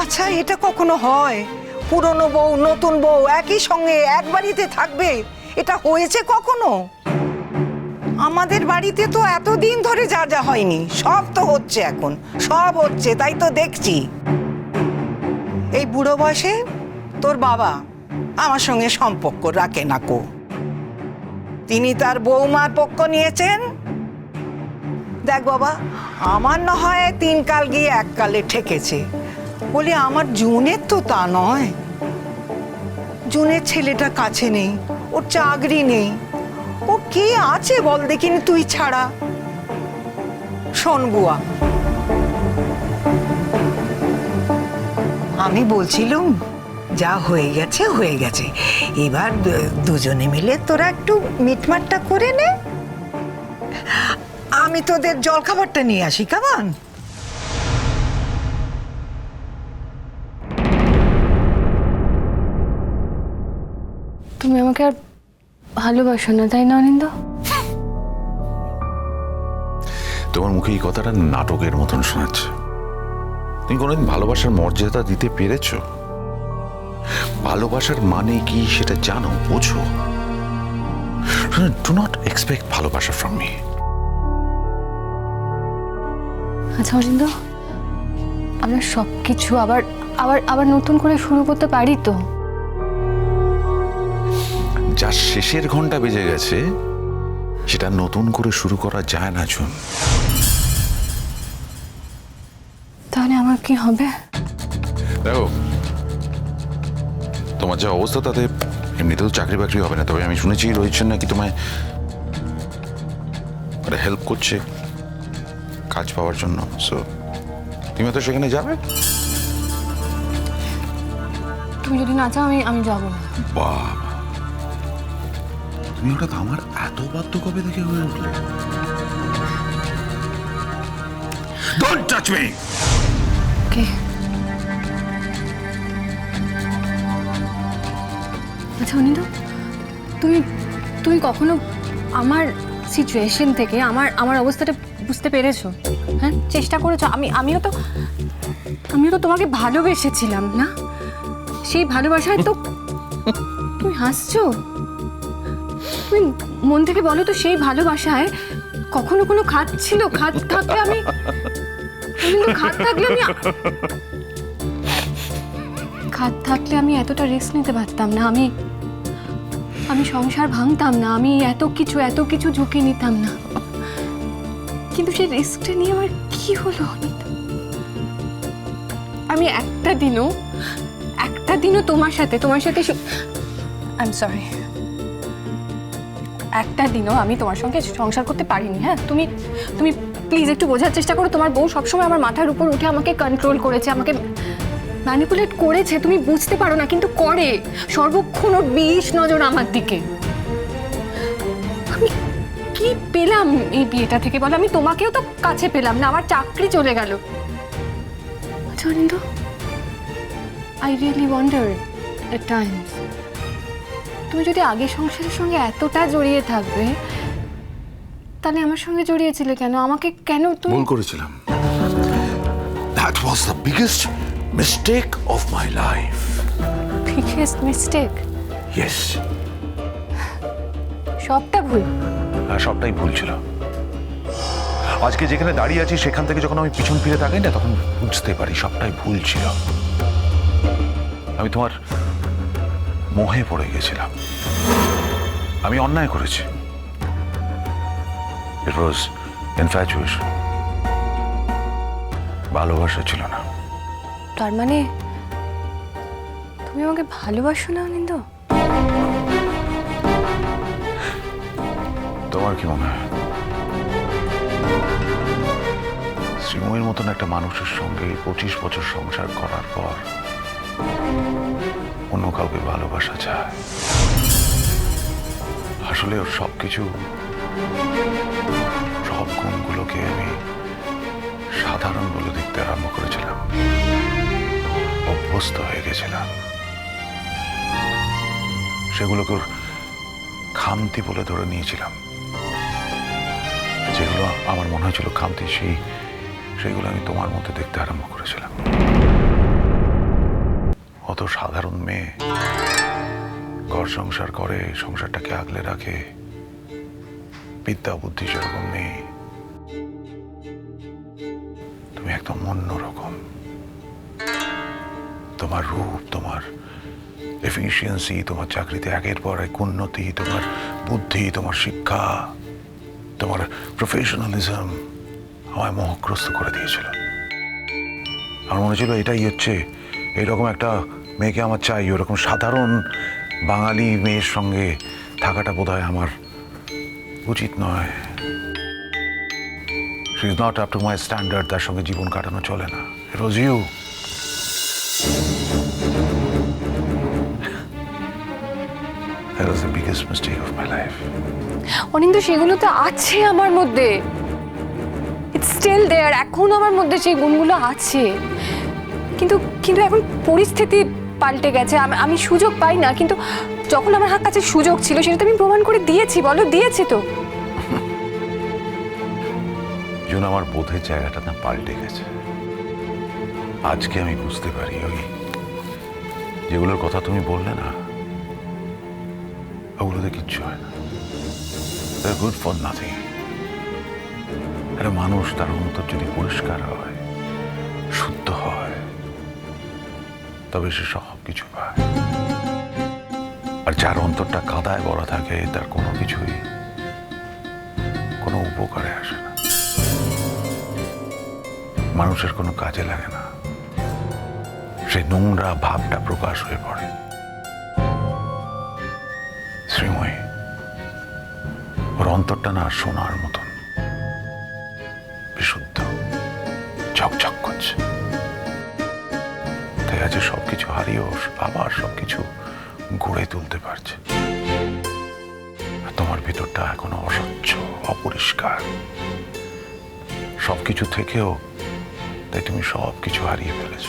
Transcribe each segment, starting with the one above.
আচ্ছা এটা কখনো হয়? পুরনো বউ, নতুন বউ, একই সঙ্গে এক বাড়িতে থাকবে? এটা হয়েছে কখনো? আমাদের বাড়িতে তো এতদিন ধরে যা যা হয়নি, সব তো হচ্ছে এখন, সব হচ্ছে, তাই তো দেখছি। এই বুড়ো বয়সে তোর বাবা আমার সঙ্গে সম্পর্ক রাখে না কো। তিনি তার বৌমার পক্ষ নিয়েছেন। দেখ বাবা, আমার না হয় তিন কাল গিয়ে এককালে ঠেকেছে। বলি, আমার জুনের তো তা নয়। জুনের ছেলেটা কাছে নেই, ওর চাকরি নেই। ও কে আছে বল দেখিনি তুই ছাড়া? শোন বুয়া। আমি বলছিলুম, যা হয়ে গেছে হয়ে গেছে। এবার দুজনে মিলে তোরা একটু মিটমাটটা করে নে। আমি তোদের জলখাবারটা নিয়ে আসি, কেমন? তুমি আমাকে আর ভালোবাসো না তাই না অনিন্দ তোমার মুখে এই কথাটা নাটকের মতন শোনাচ্ছে। তুমি কোনোদিন ভালোবাসার মর্যাদা দিতে পেরেছ? ভালোবাসার মানে কি সেটা জানো বোঝো? ডু নট এক্সপেক্ট ভালোবাসা ফ্রম মি আচ্ছা অনিন্দ আমরা সব কিছু আবার আবার আবার নতুন করে শুরু করতে পারি তো? যা শেষের ঘণ্টা বেজে গেছে সেটা নতুন করে শুরু করা যায় না জুন। তাহলে আমার কি হবে? দেখো তোমার যা অবস্থা তাতে এমনিতেও চাকরি বাকরি হবে না তবে আমি শুনেছি রোহিত সেন নাকি তোমায় হেল্প করছে কাজ পাওয়ার জন্য। সো তুমি তো সেখানে যাবে? তুমি যদি না চাও আমি আমি যাব না। বাবা তুমি হঠাৎ আমার এত বাধ্য কবে থেকে হয়ে উঠলে। ডোন্ট টাচ মি কে আচ্ছা অনিন্দ তুমি তুমি কখনো আমার সিচুয়েশন থেকে আমার আমার অবস্থাটা বুঝতে পেরেছ? হ্যাঁ? চেষ্টা করেছ? আমি আমিও তো আমিও তো তোমাকে ভালোবেসেছিলাম না? সেই ভালোবাসায় তো তুমি হাসছো? তুমি মন থেকে বলো তো সেই ভালোবাসায় কখনো কোনো খাত ছিল? খাত থাকলে আমি অনিন্দ, খাত থাকলে আমি খাত থাকলে আমি এতটা রিস্ক নিতে পারতাম না। আমি আমি সংসার ভাঙতাম না। আমি এত কিছু এত কিছু ঝুঁকি নিতাম না। কিন্তু সেই রিস্কটা নিয়ে আমার কি হলো? আমি একটা দিনও একটা দিনও তোমার সাথে তোমার সাথে আই এম সরি একটা দিনও আমি তোমার সঙ্গে সংসার করতে পারিনি হ্যাঁ? তুমি তুমি প্লিজ একটু বোঝার চেষ্টা করো, তোমার বউ সবসময় আমার মাথার উপর উঠে আমাকে কন্ট্রোল করেছে, আমাকে ম্যানিপুলেট করেছে, তুমি বুঝতে পারো না, কিন্তু করে। সর্বক্ষণ ওর বিষ নজর আমার দিকে। আমি কি পেলাম এই বিয়েটা থেকে বলো? আমি তোমাকেও তো কাছে পেলাম না, আমার চাকরি চলে গেল। আচ্ছা I really wonder at times তুমি যদি আগে সংসারের সঙ্গে এতটা জড়িয়ে থাকবে তাহলে আমার সঙ্গে জড়িয়েছিলে কেন? আমাকে কেন তুমি ভুল করেছিলাম। That was the biggest mistake of my life biggest mistake yes সবটা ভুল। আর সবটাই ভুল ছিল। আজকে যেখানে দাঁড়িয়ে আছি সেখান থেকে যখন আমি পিছন ফিরে তাকাই না তখন বুঝতে পারি সবটাই ভুল ছিল। আমি তোমার মোহে পড়ে গেছিলাম। আমি অন্যায় করেছি। ইট ওয়াজ ইনফ্যাচুয়েশন ভালোবাসা ছিল না। তার মানে তুমি আমাকে ভালোবাসো না অনিন্দ? তোমার কি মনে হয়? শ্রীময়ের মতন একটা মানুষের সঙ্গে পঁচিশ বছর সংসার করার পর অন্য কাউকে ভালোবাসা যায় আসলে ওর সব কিছু সব গুণগুলোকে আমি সাধারণ বলে দেখতে আরম্ভ করেছিলাম। অভ্যস্ত হয়ে গেছিলাম। সেগুলোকে ওর খামতি বলে ধরে নিয়েছিলাম। যেগুলো আমার মনে হয়েছিল খামতি, সেই, সেগুলো আমি তোমার মধ্যে দেখতে আরম্ভ করেছিলাম। কত সাধারণ মেয়ে। ঘর সংসার করে, সংসারটাকে আগলে রাখে। বিদ্যা বুদ্ধি সেরকম নেই। তুমি একদম অন্যরকম তোমার রূপ, তোমার এফিসিয়েন্সি তোমার চাকরিতে একের পর এক উন্নতি, তোমার বুদ্ধি, তোমার শিক্ষা, তোমার প্রফেশনালিজম আমায় মোহগ্রস্ত করে দিয়েছিল। আমার মনে ছিল এটাই হচ্ছে এরকম একটা মেয়েকে আমার চাই, ওরকম সাধারণ বাঙালি মেয়ের সঙ্গে থাকাটা বোধহয় আমার উচিত নয়। Is not up to my standard তার সঙ্গে জীবন কাটানো চলে না। ওয়াজ ইউ সেগুলো তো আছে আমার মধ্যে। ইটস দেয়ার এখন আমার মধ্যে সেই গুণগুলো আছে। কিন্তু কিন্তু এখন পরিস্থিতি পাল্টে গেছে। আমি সুযোগ পাই না, কিন্তু যখন আমার হাত কাছে সুযোগ ছিল, সেটা তো আমি প্রমাণ করে দিয়েছি, বলো, দিয়েছি তো। জন্য আমার বোধের জায়গাটা না পাল্টে গেছে। আজকে আমি বুঝতে পারি, ওই যেগুলোর কথা তুমি বললে না, ওগুলোতে কিচ্ছু হয় না। গুড ফর নাথিং একটা মানুষ তার অন্তর যদি পরিষ্কার হয়, শুদ্ধ হয় তবে সে সব কিছু পায়। আর যার অন্তরটা কাদায় ভরা থাকে, তার কোনো কিছুই, কোনো উপকারে আসে না। মানুষের কোনো কাজে লাগে না। সেই নোংরা ভাবটা প্রকাশ হয়ে পড়ে। শ্রীময়ী, ওর অন্তরটা না সোনার মতন। বিশুদ্ধ, ঝকঝক করছে। তাই আজ সবকিছু হারিয়েও আবার সবকিছু গড়ে তুলতে পারছে। তোমার ভিতরটা এখনও অস্বচ্ছ, অপরিষ্কার। সবকিছু থেকেও তাই তুমি সব কিছু হারিয়ে ফেলেছ।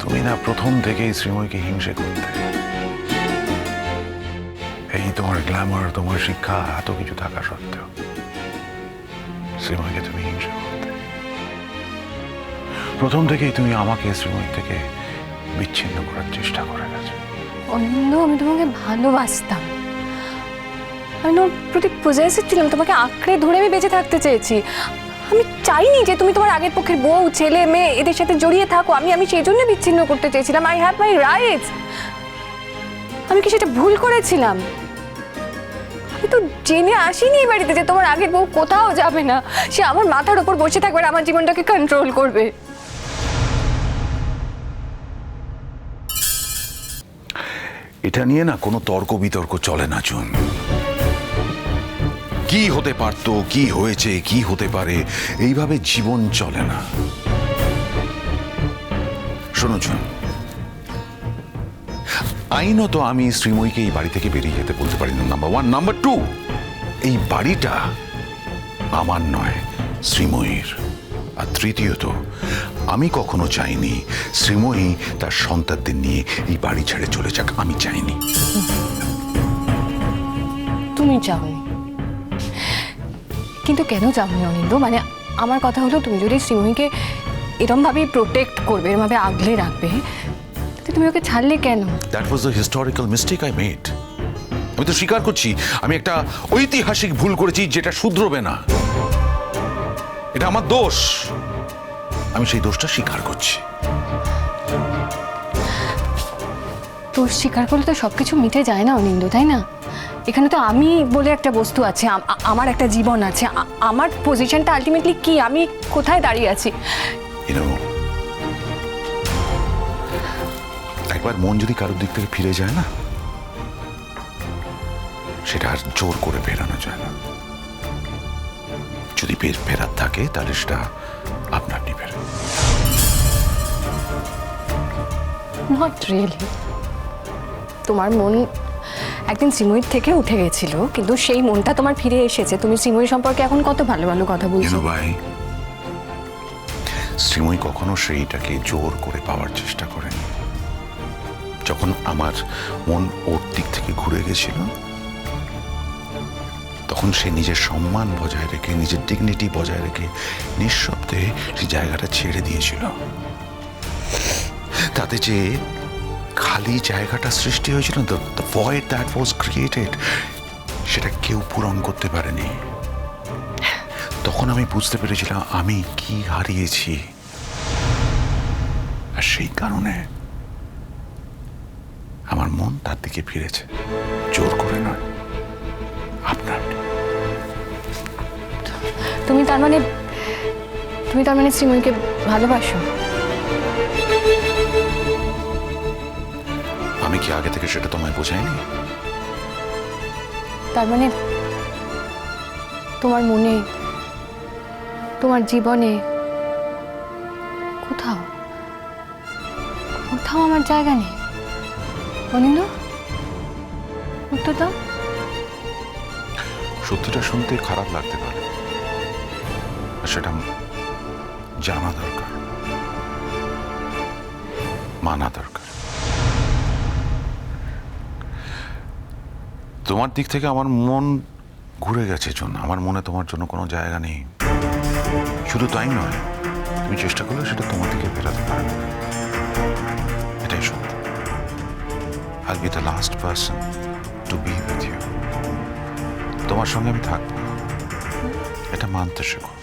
তুমি না প্রথম থেকেই শ্রীময়কে হিংসে করতে। এই তোমার গ্ল্যামার, তোমার শিক্ষা, এত কিছু থাকা সত্ত্বেও শ্রীময়কে তুমি হিংসে প্রথম থেকেই তুমি আমাকে শ্রীময় থেকে বিচ্ছিন্ন করার চেষ্টা করে গেছো। অনিন্দ আমি তোমাকে ভালোবাসতাম। আমি ওর প্রতি পজেসিভ ছিলাম, তোমাকে আঁকড়ে ধরে আমি বেঁচে থাকতে চেয়েছি। আমি চাইনি যে তুমি তোমার আগের পক্ষের বউ, ছেলে, মেয়ে, এদের সাথে জড়িয়ে থাকো। আমি আমি সেই জন্য বিচ্ছিন্ন করতে চেয়েছিলাম। আই হ্যাভ মাই রাইটস আমি কি সেটা ভুল করেছিলাম? আমি তো জেনে আসিনি এই বাড়িতে যে তোমার আগের বউ কোথাও যাবে না। সে আমার মাথার উপর বসে থাকবে আর আমার জীবনটাকে কন্ট্রোল করবে। এটা নিয়ে না কোনো তর্ক বিতর্ক চলে না চুন কি হতে পারতো, কি হয়েছে, কি হতে পারে, এইভাবে জীবন চলে না। শোনো চুন আইনত আমি শ্রীময়ীকে এই বাড়ি থেকে বেরিয়ে যেতে বলতে পারি না নাম্বার ওয়ান নাম্বার টু এই বাড়িটা আমার নয়, শ্রীময়ীর। আর তৃতীয়ত আমি কখনো চাইনি। শ্রীময়ী তার সন্তানদের নিয়ে এই বাড়ি ছেড়ে চলে যাক আমি চাইনি। তুমি চাওনি কিন্তু কেন চাওনি অনিন্দ? মানে আমার কথা হলো তুমি যদি শ্রীময়ীকে এরমভাবেই প্রোটেক্ট করবে এরমভাবে আগলে রাখবে তুমি ওকে ছাড়লে কেন? That was the historical mistake I made আমি তো স্বীকার করছি আমি একটা ঐতিহাসিক ভুল করেছি যেটা শুধরবে না। এটা আমার দোষ। আমি সেই দোষটা স্বীকার করছি। তোর স্বীকার করলে তো সব কিছু মিটে যায় না অনিন্দ তাই না? এখানে তো আমি বলে একটা বস্তু আছে আমার একটা জীবন আছে আমার পজিশনটা আলটিমেটলি কি? আমি কোথায় দাঁড়িয়ে আছি? একবার মন যদি কারোর দিক থেকে ফিরে যায় না সেটা আর জোর করে ফেরানো যায় না। যদি ফের ফেরার থাকে তাহলে সেটা আপনা আপনি ফেরে নট রিয়েলি তোমার মন একদিন শ্রীময়ীর থেকে উঠে গেছিল, কিন্তু সেই মনটা তোমার ফিরে এসেছে। তুমি শ্রীময়ী সম্পর্কে এখন কত ভালো ভালো কথা বলছো? ভাই? শ্রীময়ী কখনো সেইটাকে জোর করে পাওয়ার চেষ্টা করেনি। যখন আমার মন ওর দিক থেকে ঘুরে গেছিল, তখন সে নিজের সম্মান বজায় রেখে, নিজের ডিগনিটি বজায় রেখে নিঃশব্দে সেই জায়গাটা ছেড়ে দিয়েছিল। তাতে যে খালি জায়গাটা সৃষ্টি হয়েছিল the void that was created সেটা কেউ পূরণ করতে পারেনি। তখন আমি বুঝতে পেরেছিলাম আমি কি হারিয়েছি। আর সেই কারণে আমার মন তার দিকে ফিরেছে। জোর করে নয়, আপনার। তুমি তার মানে তুমি তার মানে শ্রীময়ীকে ভালোবাসো? কি আগে থেকে সেটা তোমায় বোঝাইনি তার মানে তোমার মনে তোমার জীবনে কোথাও কোথাও আমার জায়গা নেই। অনিন্দ উত্তর দাও। সত্যিটা শুনতে খারাপ লাগতে পারে সেটা জানা দরকার। মানা দরকার। তোমার দিক থেকে আমার মন ঘুরে গেছে জন্য আমার মনে তোমার জন্য কোনো জায়গা নেই। শুধু তাই নয়, তুমি চেষ্টা করলে সেটা তোমার দিকে ফেরাতে পারবে এটাই সত্য। I be the last person to be with you তোমার সঙ্গে আমি থাকব এটা মানতে শেখো।